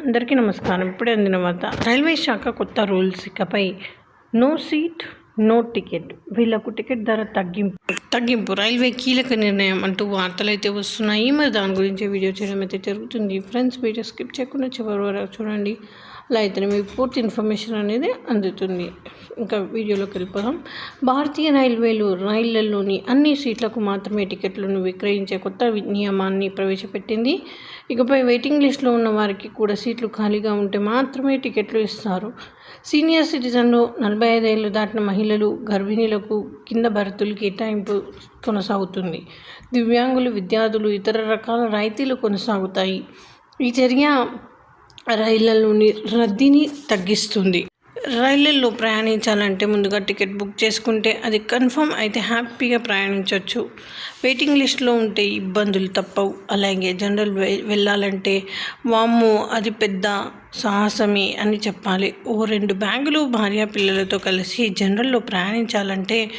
అందరికీ నమస్కారం. ఇప్పుడే అందిన వార్త రైల్వే శాఖ కొత్త రూల్స్ ఇకపై నో సీట్ నో టికెట్. వీళ్ళకు టికెట్ ధర తగ్గింపు. తగ్గింపు రైల్వే కీలక నిర్ణయం అంటూ వార్తలు అయితే వస్తున్నాయి. మరి దాని గురించి వీడియో చేయడం అయితే జరుగుతుంది. ఫ్రెండ్స్ వీడియో స్కిప్ చేయకుండా చివరి వరకు చూడండి. అలా అయితేనే మీకు పూర్తి ఇన్ఫర్మేషన్ అనేది అందుతుంది. ఇంకా వీడియోలోకి వెళ్ళిపోదాం. భారతీయ రైల్వేలు రైళ్ళలోని అన్ని సీట్లకు మాత్రమే టికెట్లను విక్రయించే కొత్త వి- నియమాన్ని ప్రవేశపెట్టింది. ఇకపై వెయిటింగ్ లిస్ట్లో ఉన్న వారికి కూడా సీట్లు ఖాళీగా ఉంటే మాత్రమే టికెట్లు ఇస్తారు. సీనియర్ సిటిజన్లు నలభై ఐదేళ్ళు దాటిన మహిళలు గర్భిణీలకు కింద భర్తులు కేటాయింపు కొనసాగుతుంది. దివ్యాంగులు విద్యార్థులు ఇతర రకాల రాయితీలు కొనసాగుతాయి. ఈ చర్య రైళ్ళలోని రద్దీని తగ్గిస్తుంది. రైళ్ళలో ప్రయాణించాలంటే ముందుగా టికెట్ బుక్ చేసుకుంటే అది కన్ఫర్మ్ అయితే హ్యాపీగా ప్రయాణించవచ్చు వెయిటింగ్ లిస్ట్లో ఉంటే ఇబ్బందులు తప్పవు. అలాగే జనరల్ వె- వెళ్ళాలంటే వామ్మో అది పెద్ద సాహసమే అని చెప్పాలి. ఓ రెండు బ్యాగులు భార్య పిల్లలతో కలిసి జనరల్లో ప్రయాణించాలంటే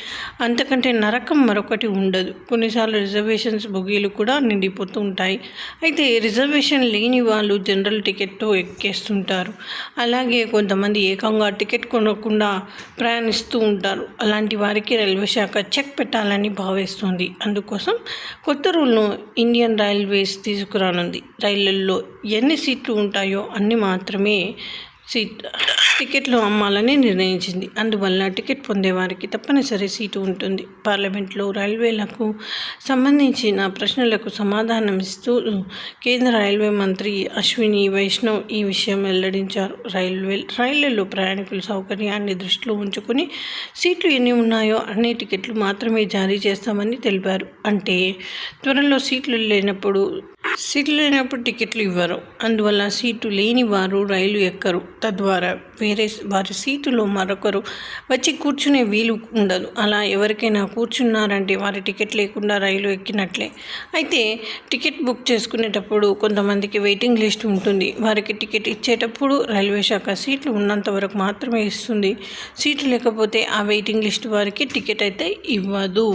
అంతకంటే నరకం మరొకటి ఉండదు. కొన్నిసార్లు రిజర్వేషన్స్ బొగీలు కూడా నిండిపోతూ ఉంటాయి. అయితే రిజర్వేషన్ లేని వాళ్ళు జనరల్ టికెట్తో ఎక్కేస్తుంటారు. అలాగే కొంతమంది ఏకంగా టికెట్ కొనకుండా ప్రయాణిస్తూ ఉంటారు. అలాంటి వారికి రైల్వే శాఖ చెక్ పెట్టాలని భావిస్తుంది. అందుకోసం కొత్త రూల్ను ఇండియన్ రైల్వేస్ తీసుకురానుంది. రైళ్ళలో ఎన్ని సీట్లు ఉంటాయో అన్ని మాత్రమే సీట్ టికెట్లు అమ్మాలని నిర్ణయించింది. అందువల్ల టికెట్ పొందేవారికి తప్పనిసరి సీటు ఉంటుంది. పార్లమెంట్లో రైల్వేలకు సంబంధించిన ప్రశ్నలకు సమాధానం ఇస్తూ కేంద్ర రైల్వే మంత్రి అశ్విని వైష్ణవ్ ఈ విషయం వెల్లడించారు. రైల్వే రైళ్ళలో ప్రయాణికుల సౌకర్యాన్ని దృష్టిలో ఉంచుకొని సీట్లు ఎన్ని ఉన్నాయో అన్ని టికెట్లు మాత్రమే జారీ చేస్తామని తెలిపారు. అంటే త్వరలో సీట్లు లేనప్పుడు సీట్లు లేనప్పుడు టికెట్లు ఇవ్వరు. అందువల్ల సీటు లేని వారు రైలు ఎక్కరు. తద్వారా వేరే వారి సీటులో మరొకరు వచ్చి కూర్చునే వీలు ఉండదు. అలా ఎవరికైనా కూర్చున్నారంటే వారి టికెట్ లేకుండా రైలు ఎక్కినట్లే. అయితే టికెట్ బుక్ చేసుకునేటప్పుడు కొంతమందికి వెయిటింగ్ లిస్ట్ ఉంటుంది. వారికి టికెట్ ఇచ్చేటప్పుడు రైల్వే శాఖ సీట్లు ఉన్నంత వరకు మాత్రమే ఇస్తుంది. సీట్లు లేకపోతే ఆ వెయిటింగ్ లిస్ట్ వారికి టికెట్ అయితే ఇవ్వదు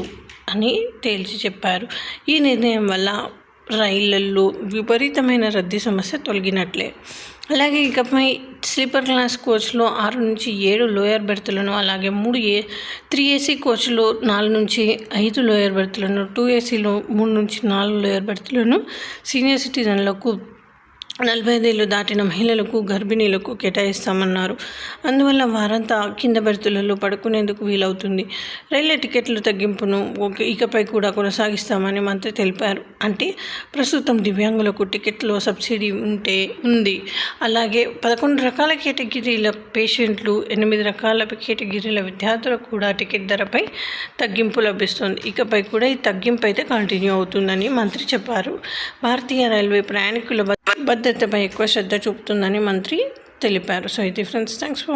అని తేల్చి చెప్పారు. ఈ నిర్ణయం వల్ల రైళ్ళల్లో విపరీతమైన రద్దీ సమస్య తొలగినట్లే. అలాగే ఇకపై స్లీపర్ క్లాస్ కోచ్లో ఆరు నుంచి ఏడు లోయర్ బెర్తులను అలాగే మూడు ఏ త్రీ ఏసీ కోచ్లో నాలుగు నుంచి ఐదు లోయర్ బెర్తులను టూ ఏసీలో మూడు నుంచి నాలుగు లోయర్ బెర్తులను సీనియర్ సిటిజన్లకు నలభై ఐదేళ్ళు దాటిన మహిళలకు గర్భిణీలకు కేటాయిస్తామన్నారు. అందువల్ల వారంతా కింద బెర్తులలో పడుకునేందుకు వీలవుతుంది. రైళ్ళ టికెట్ల తగ్గింపును ఇకపై కూడా కొనసాగిస్తామని మంత్రి తెలిపారు. అంటే ప్రస్తుతం దివ్యాంగులకు టికెట్లో సబ్సిడీ ఉంటే ఉంది. అలాగే పదకొండు రకాల కేటగిరీల పేషెంట్లు ఎనిమిది రకాల కేటగిరీల విద్యార్థులకు కూడా టికెట్ ధరపై తగ్గింపు లభిస్తుంది. ఇకపై కూడా ఈ తగ్గింపు అయితే కంటిన్యూ అవుతుందని మంత్రి చెప్పారు. భారతీయ రైల్వే ప్రయాణికుల భద్రతపై ఎక్కువ శ్రద్ధ చూపుతుందని మంత్రి తెలిపారు. సో ఇది ఫ్రెండ్స్ థ్యాంక్స్ ఫర్